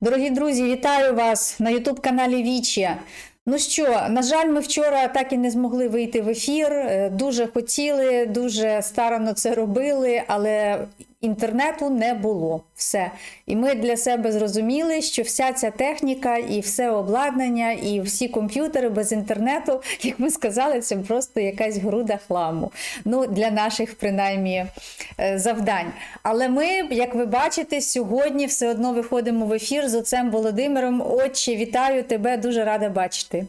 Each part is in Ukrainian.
Дорогі друзі, вітаю вас на Ютуб каналі Вічі. Ну що, на жаль, ми вчора так і не змогли вийти в ефір. Е, Дуже хотіли, дуже старанно це робили, але інтернету не було. Все. І ми для себе зрозуміли, що вся ця техніка і все обладнання, і всі комп'ютери без інтернету, як ми сказали, це просто якась груда хламу. Ну, для наших принаймні е, завдань. Але ми, як ви бачите, сьогодні все одно виходимо в ефір з отцем Володимиром. Отче, вітаю тебе, дуже рада бачити.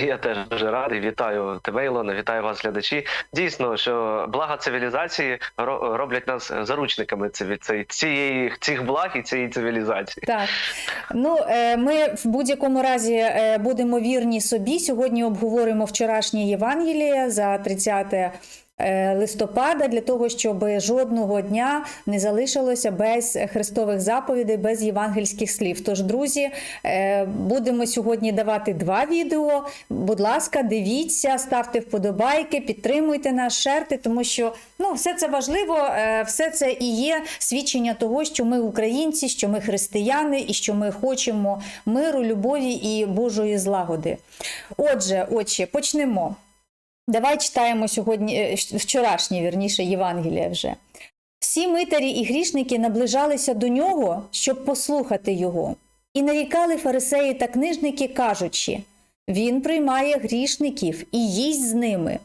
Я теж дуже радий. Вітаю тебе, Ілона, вітаю вас, глядачі. Дійсно, що блага цивілізації роблять нас заручниками цієї- цих благ і цієї цивілізації. Так, ну е, ми в будь-якому разі е, будемо вірні собі. Сьогодні обговоримо вчорашнє Євангеліє за 30 е, листопада для того, щоб жодного дня не залишилося без христових заповідей, без євангельських слів. Тож, друзі, е, будемо сьогодні давати два відео. Будь ласка, дивіться, ставте вподобайки, підтримуйте нас, шерте, тому що ну, все це важливо, е, все це і є свідчення того, що ми українці, що ми християни і що ми хочемо миру, любові і Божої злагоди. Отже, отче, почнемо. Давай читаємо сьогодні е, вчорашнє, вірніше, Євангелія вже. Всі митарі і грішники наближалися до нього, щоб послухати його, і нарікали фарисеї та книжники, кажучи: Він приймає грішників і їсть з ними.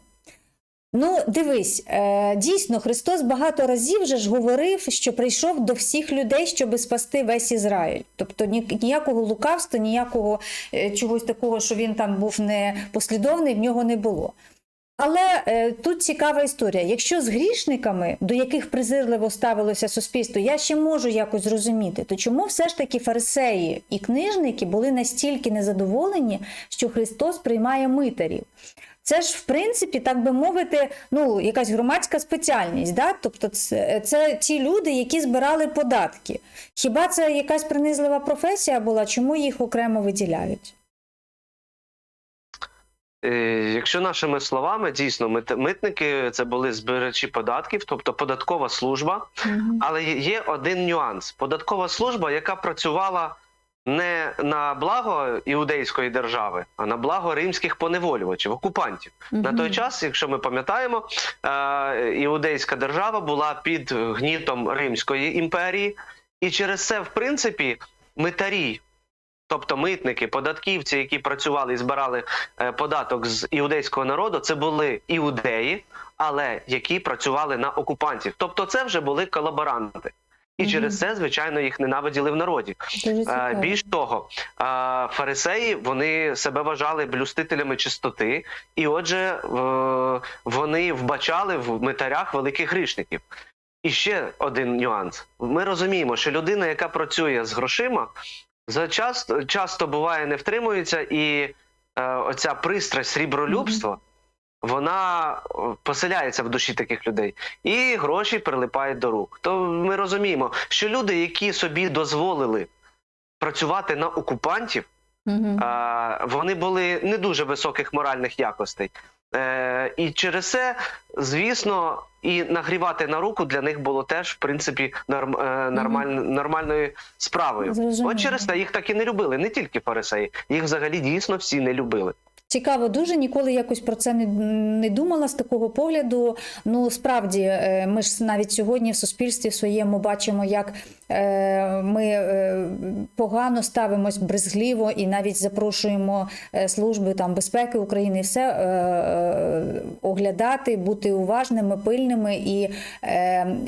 Ну, дивись, е, дійсно, Христос багато разів вже ж говорив, що прийшов до всіх людей, щоб спасти весь Ізраїль. Тобто ні- ніякого лукавства, ніякого е, чогось такого, що він там був непослідовний, в нього не було. Але е, тут цікава історія. Якщо з грішниками, до яких презирливо ставилося суспільство, я ще можу якось зрозуміти, то чому все ж таки фарисеї і книжники були настільки незадоволені, що Христос приймає митарів? Це ж, в принципі, так би мовити, ну, якась громадська спеціальність. Да? Тобто, це, це ті люди, які збирали податки. Хіба це якась принизлива професія була? Чому їх окремо виділяють? Е, Якщо нашими словами, дійсно, мит- митники це були збирачі податків, тобто податкова служба. Але є- є один нюанс: податкова служба, яка працювала не на благо іудейської держави, а на благо римських поневолювачів, окупантів. На той час, якщо ми пам'ятаємо, е, іудейська держава була під гнітом Римської імперії, і через це, в принципі, митарі, тобто митники, податківці, які працювали і збирали е, податок з іудейського народу, це були іудеї, але які працювали на окупантів. Тобто, це вже були колаборанти. І Мгм. через це, звичайно, їх ненавиділи в народі. Дуже Е. Більш того, е, фарисеї вони себе вважали блюстителями чистоти, і отже, вони вбачали в митарях великих грішників. І ще один нюанс: ми розуміємо, що людина, яка працює з грошима, за часто, часто буває не втримується, і е, оця пристрасть срібролюбства. Вона е, поселяється в душі таких людей, і гроші прилипають до рук. То ми розуміємо, що люди, які собі дозволили працювати на окупантів, Мгм. а, вони були не дуже високих моральних якостей. Е, і через це, звісно, і нагрівати на руку для них було теж, в принципі, норм, е, нормаль, нормальною справою. Зрозуміло. От через це їх так і не любили, не тільки фарисеї, їх взагалі дійсно всі не любили. Цікаво, дуже ніколи якось про це не, не думала з такого погляду. Ну справді, е, ми ж навіть сьогодні в суспільстві своєму бачимо, як е, ми е, погано ставимось брезгливо і навіть запрошуємо служби там безпеки України і все оглядати, бути уважними, пильними і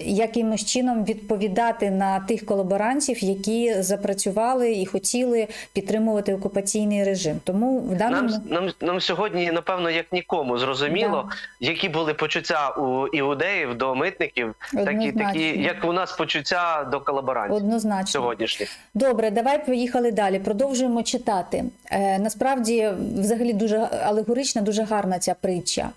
якимось чином відповідати на тих колаборантів, які запрацювали і хотіли підтримувати окупаційний режим. Тому в даному Нам, нам, нам сьогодні, напевно, як нікому зрозуміло, які були почуття у іудеїв до митників, такі, такі, як у нас почуття до колаборантів Однозначно. сьогоднішніх. Добре, давай поїхали далі. Продовжуємо читати. Е, насправді, взагалі, дуже алегорична, дуже гарна ця притча.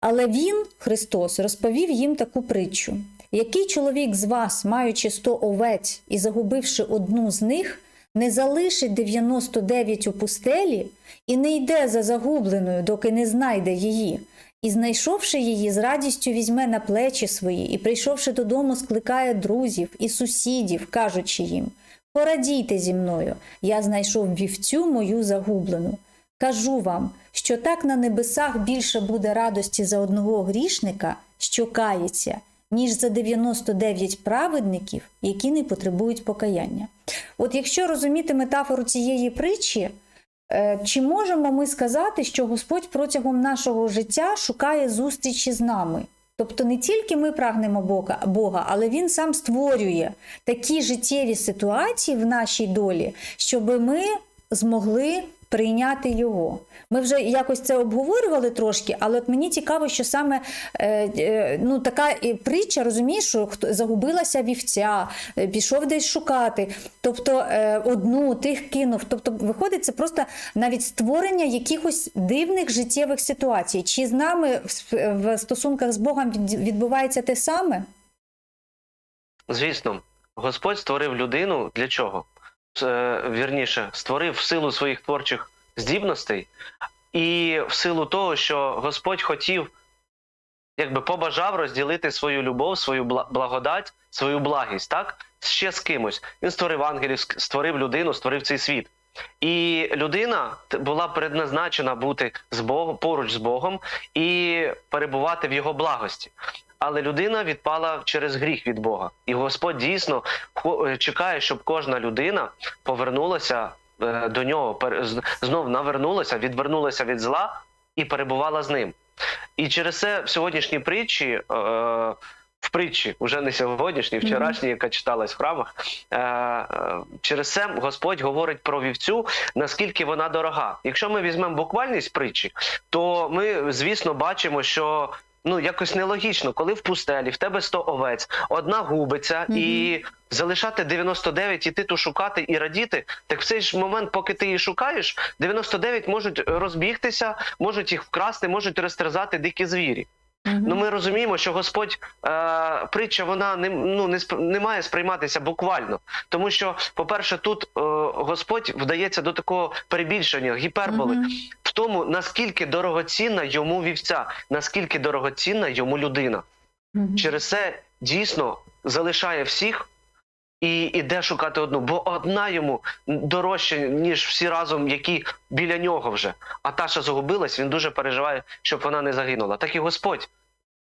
Але він, Христос, розповів їм таку притчу: який чоловік з вас, маючи сто овець і загубивши одну з них, не залишить 99 у пустелі і не йде за загубленою, доки не знайде її. І, знайшовши її, з радістю візьме на плечі свої, і, прийшовши додому, скликає друзів і сусідів, кажучи їм: Порадійте зі мною, я знайшов вівцю мою загублену. Кажу вам, що так на небесах більше буде радості за одного грішника, що кається, ніж за 99 праведників, які не потребують покаяння. От якщо розуміти метафору цієї притчі, е, чи можемо ми сказати, що Господь протягом нашого життя шукає зустрічі з нами? Тобто не тільки ми прагнемо Бога, Бога, але Він сам створює такі життєві ситуації в нашій долі, щоб ми змогли прийняти його. Ми вже якось це обговорювали трошки, але от мені цікаво, що саме е, е, ну, така притча, розумієш, що загубилася вівця, е, пішов десь шукати, тобто одну тих кинув. Тобто, виходить, це просто навіть створення якихось дивних життєвих ситуацій. Чи з нами в стосунках з Богом відбувається те саме? Звісно, Господь створив людину для чого? Е, Вірніше, створив в силу своїх творчих здібностей і в силу того, що Господь хотів, якби побажав розділити свою любов, свою благодать, свою благість, так? Ще з кимось. Він створив ангелів, створив людину, створив цей світ. І людина була предназначена бути з Богом поруч з Богом і перебувати в його благості. Але людина відпала через гріх від Бога, і Господь дійсно е, чекає, щоб кожна людина повернулася е, до нього, знов навернулася, відвернулася від зла і перебувала з ним. І через це в сьогоднішній притчі, е, в притчі, вже не сьогоднішній, вчорашній, яка читалась в храмах, через це Господь говорить про вівцю, наскільки вона дорога. Якщо ми візьмемо буквальність притчі, то ми, звісно, бачимо, що. Ну, якось нелогічно, коли в пустелі в тебе 100 овець, одна губиться, Мгм. і залишати 99, іти ту шукати і радіти. Так в цей ж момент, поки ти її шукаєш, 99 можуть розбігтися, можуть їх вкрасти, можуть розтерзати дикі звірі. Ну ми розуміємо, що Господь е, притча вона не ну не сп- не має сприйматися буквально, тому що, по-перше, тут е, Господь вдається до такого перебільшення, гіперболи Мгм. В тому, наскільки дорогоцінна йому вівця, наскільки дорогоцінна йому людина. Мгм. Через це дійсно залишає всіх і іде шукати одну, бо одна йому дорожча, ніж всі разом, які біля нього вже. А та, що загубилась, він дуже переживає, щоб вона не загинула. Так і Господь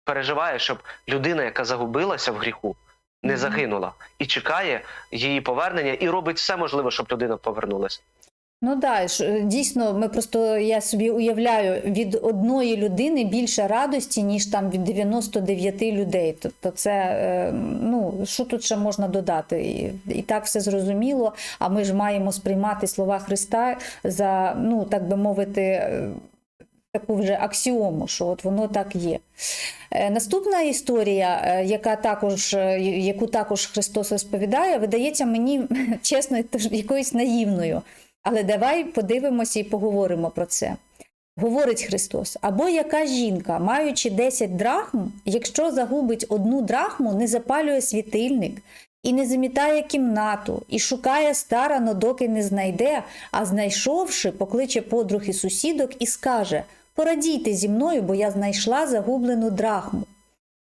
переживає, щоб людина, яка загубилася в гріху, не загинула, і чекає її повернення, і робить все можливе, щоб людина повернулася. Ну да, дійсно, ми просто я собі уявляю від одної людини більше радості, ніж там від 99 людей. Тобто, це е, ну що тут ще можна додати? І, і так все зрозуміло. А ми ж маємо сприймати слова Христа за, ну так би мовити. е, Таку вже аксіому, що от воно так є. Е, Наступна історія, е, яка також, е, яку також Христос розповідає, видається мені чесно, якоюсь наївною. Але давай подивимося і поговоримо про це. Говорить Христос: або яка жінка, маючи 10 драхм, якщо загубить одну драхму, не запалює світильник і не замітає кімнату, і шукає старано, доки не знайде, а знайшовши, покличе подруг і сусідок і скаже: Порадійте зі мною, бо я знайшла загублену драхму.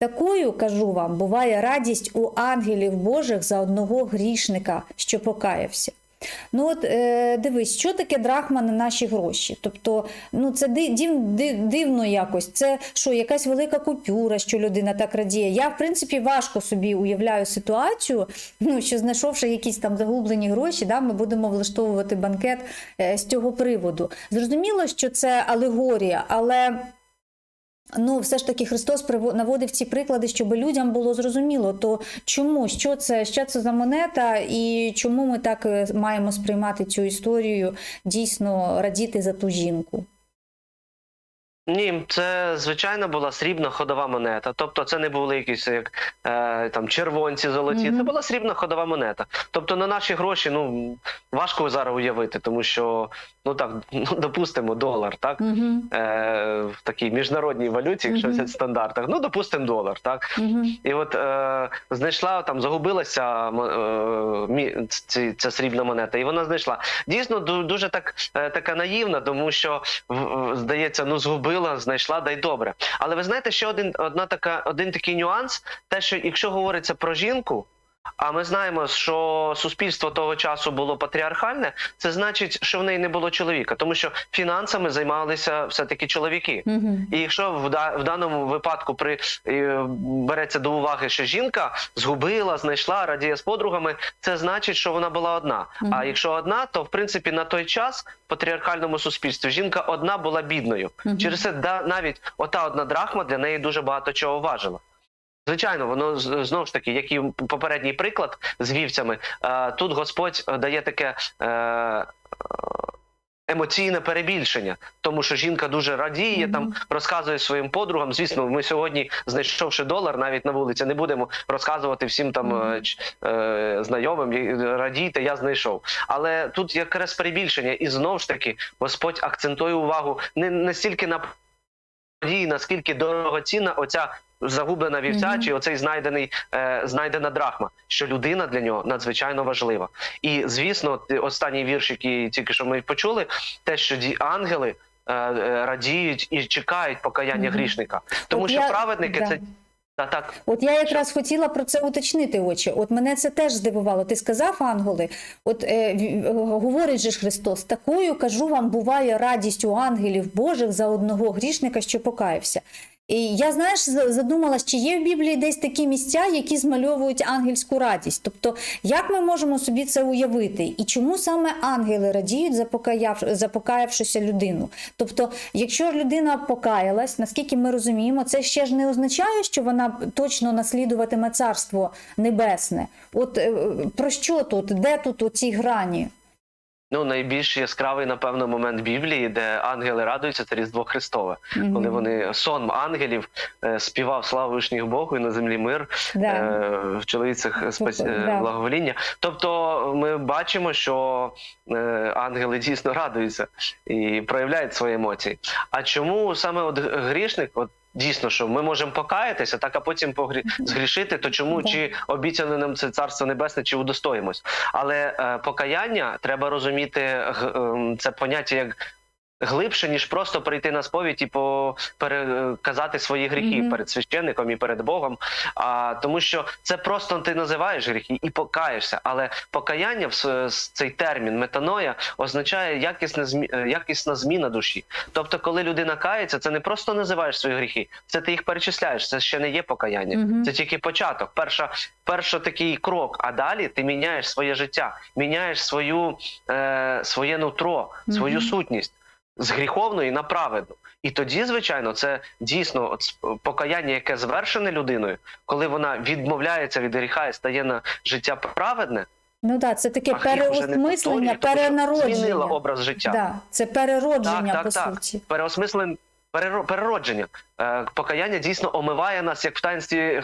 Такою, кажу вам, буває радість у ангелів Божих за одного грішника, що покаявся. Ну от е, дивись, що таке драхма на наші гроші? Тобто, ну це ди- див, див, дивно якось. Це що, якась велика купюра, що людина так радіє. Я, в принципі, важко собі уявляю ситуацію, ну що знайшовши якісь там загублені гроші, да, ми будемо влаштовувати банкет е, з цього приводу. Зрозуміло, що це алегорія, але. Ну, все ж таки Христос наводив ці приклади, щоб людям було зрозуміло, то чому, що це, що це за монета, і чому ми так е, маємо сприймати цю історію, дійсно радіти за ту жінку. Ні, це звичайно була срібна ходова монета. Тобто, це не були якісь як е, там червонці золоті. Мгм. Це була срібна ходова монета. Тобто, на наші гроші ну важко зараз уявити, тому що ну так ну допустимо долар, так Угу. е, в такій міжнародній валюті, якщо Мгм. взяти в стандартах, ну допустимо долар, так. Угу. І от е, знайшла там, загубилася е, ці, ця срібна монета, і вона знайшла. Дійсно, дуже так е, така наївна, тому що в- в- здається, ну згубилася, згубила, знайшла, дай добре. Але ви знаєте, ще один одна така, один такий нюанс: те, що якщо говориться про жінку. А ми знаємо, що суспільство того часу було патріархальне. Це значить, що в неї не було чоловіка, тому що фінансами займалися все-таки чоловіки. Угу. І якщо в, да, в даному випадку при е, береться до уваги, що жінка згубила, знайшла, радіє з подругами, це значить, що вона була одна. Мгм. А якщо одна, то в принципі на той час в патріархальному суспільстві жінка одна була бідною. Мгм. Через це да, навіть ота одна драхма для неї дуже багато чого важила. Звичайно, воно знову ж таки, як і попередній приклад з вівцями, е, тут Господь дає таке е, е, емоційне перебільшення, тому що жінка дуже радіє, Мгм. там розказує своїм подругам. Звісно, ми сьогодні, знайшовши долар, навіть на вулиці, не будемо розказувати всім там знайомим, радійте, я знайшов. Але тут якраз перебільшення, і знову ж таки Господь акцентує увагу не, не стільки на події, наскільки дорогоцінна оця загублена вівця Мгм. чи оцей знайдений е, знайдена драхма, що людина для нього надзвичайно важлива. І звісно, останній вірш, який тільки що ми почули, те, що ді ангели. е, е, Радіють і чекають покаяння Мгм. грішника, тому От що я- праведники да. це та так От я якраз хотіла про це уточнити очі. От мене це теж здивувало. Ти сказав, ангели, от е, е, говорить же ж Христос, такою кажу вам, буває радість у ангелів Божих за одного грішника, що покаявся. І я знаєш, задумалась, чи є в Біблії десь такі місця, які змальовують ангельську радість. Тобто, як ми можемо собі це уявити? І чому саме ангели радіють за покаяв, людину? Тобто, якщо людина покаялась, наскільки ми розуміємо, це ще ж не означає, що вона точно наслідуватиме царство небесне. От е, про що тут? Де тут оці грані? Ну найбільш яскравий, напевно, момент Біблії, де ангели радуються, це Різдво Христове, Мгм. коли вони сон ангелів е, співав славу вишніх Богу і на землі мир. Да. е, в чоловіцях спас... Тобто, е, благовоління. Тобто ми бачимо, що е, ангели дійсно радуються і проявляють свої емоції. А чому саме от грішник? От Дійсно, що ми можемо покаятися, так а потім погрі... згрішити, то чому чи обіцяне нам це царство небесне, чи удостоїмось? Але е, покаяння треба розуміти ем, це поняття як глибше, ніж просто прийти на сповідь і переказати свої гріхи Мгм. перед священником і перед Богом. А тому, що це просто ти називаєш гріхи і покаєшся. Але покаяння в цей термін метаноя означає якісна змі... якісна зміна душі. Тобто, коли людина кається, це не просто називаєш свої гріхи, це ти їх перечисляєш. Це ще не є покаяння. Мгм. Це тільки початок. Перша, перша такий крок. А далі ти міняєш своє життя, міняєш свою е, своє нутро, свою Мгм. сутність з гріховної на праведну. І тоді, звичайно, це дійсно покаяння, яке звершене людиною, коли вона відмовляється від гріха і стає на життя праведне, Ну так, це таке переосмислення, повторює, тому змінила перенародження. образ життя. Да, це переродження, Так, по так, так. суті. Переосмислен переро- переродження. Е, Покаяння дійсно омиває нас як в таїнстві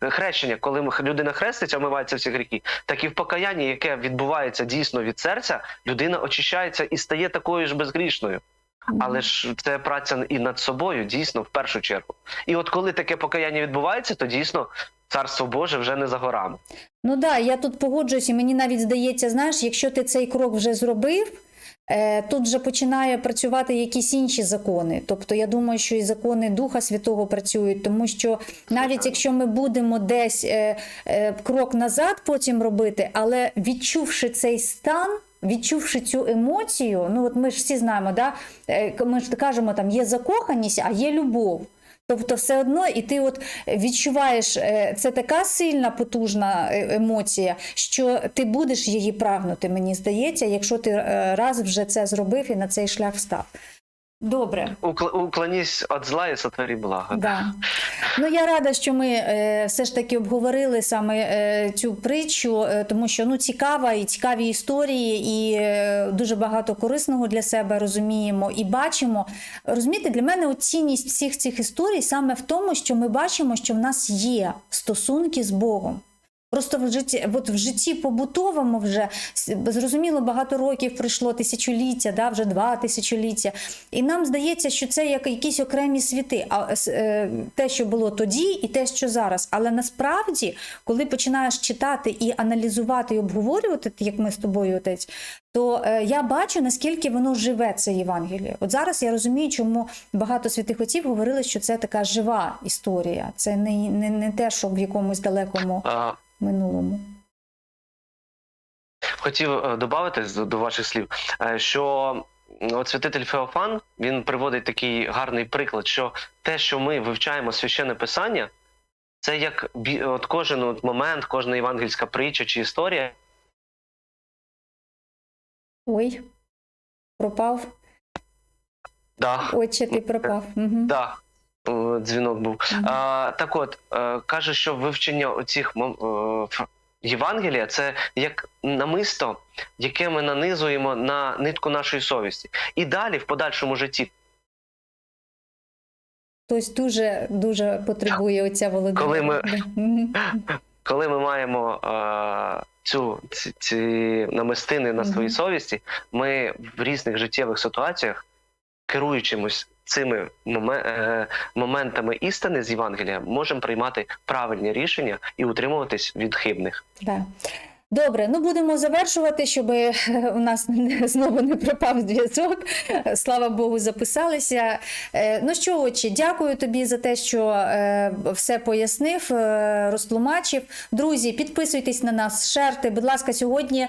хрещення, коли людина хреститься, омиваються всі гріхи. Так і в покаянні, яке відбувається дійсно від серця, людина очищається і стає такою ж безгрішною. Але ж це праця і над собою, дійсно, в першу чергу. І от коли таке покаяння відбувається, то дійсно царство Боже вже не за горами. Ну да, я тут погоджуюсь, і мені навіть здається, знаєш, якщо ти цей крок вже зробив, е, тут вже починає працювати якісь інші закони. Тобто я думаю, що і закони Духа Святого працюють, тому що навіть якщо ми будемо десь е, е, крок назад потім робити, але відчувши цей стан. Відчувши цю емоцію, ну от ми ж всі знаємо, да? е, ми ж кажемо, там є закоханість, а є любов. Тобто, все одно, і ти от відчуваєш, е, це така сильна, потужна е, емоція, що ти будеш її прагнути, мені здається, якщо ти е, раз вже це зробив і на цей шлях став. Добре. Укл- Уклонісь від зла і сотворі благо. Да. Ну я рада, що ми е, все ж таки обговорили саме е, цю притчу, е, тому що ну цікава і цікаві історії, і е, дуже багато корисного для себе розуміємо і бачимо. Розумієте, для мене цінність всіх цих історій саме в тому, що ми бачимо, що в нас є стосунки з Богом. Просто в житті, от в житті побутовому вже зрозуміло, багато років пройшло тисячоліття, да, вже два тисячоліття. І нам здається, що це як якісь окремі світи, а е, те, що було тоді, і те, що зараз. Але насправді, коли починаєш читати і аналізувати, і обговорювати, як ми з тобою, отець, то е, я бачу, наскільки воно живе, це Євангеліє. От зараз я розумію, чому багато святих отців говорили, що це така жива історія. Це не, не, не те, що в якомусь далекому минулому. Хотів е, додати до ваших слів, е, що от святитель Феофан він приводить такий гарний приклад, що те, що ми вивчаємо священне писання, це як от кожен от момент, кожна євангельська притча чи історія. Ой, пропав. Да, Отче, ти пропав. Угу. да, дзвінок був. Мгм. А, так от, е, каже, що вивчення оцих е, Євангелія це як намисто, яке ми нанизуємо на нитку нашої совісті. І далі, в подальшому житті, Хтось дуже дуже потребує оця Володимира. Коли ми- коли ми маємо е, цю ці, ці намистини на своїй совісті, ми в різних життєвих ситуаціях, керуючимось цими е, моментами істини з Євангелія, можемо приймати правильні рішення і утримуватись від хибних. Да. Добре, ну будемо завершувати, щоб у нас знову не пропав зв'язок. Слава Богу, записалися. Е, Ну що, отче, дякую тобі за те, що е, все пояснив, е, розтлумачив. Друзі, підписуйтесь на нас, шерте. Будь ласка, сьогодні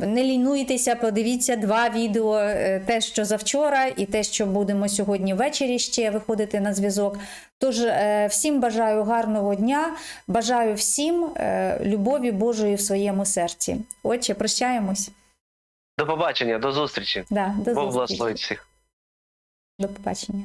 не лінуйтеся, подивіться два відео: те, що завчора, і те, що будемо сьогодні ввечері ще виходити на зв'язок. Тож е, всім бажаю гарного дня, бажаю всім е, любові Божої в своєму серці. Отче, прощаємось. До побачення, до зустрічі. Да, до Бог зустрічі. благословить всіх. До побачення.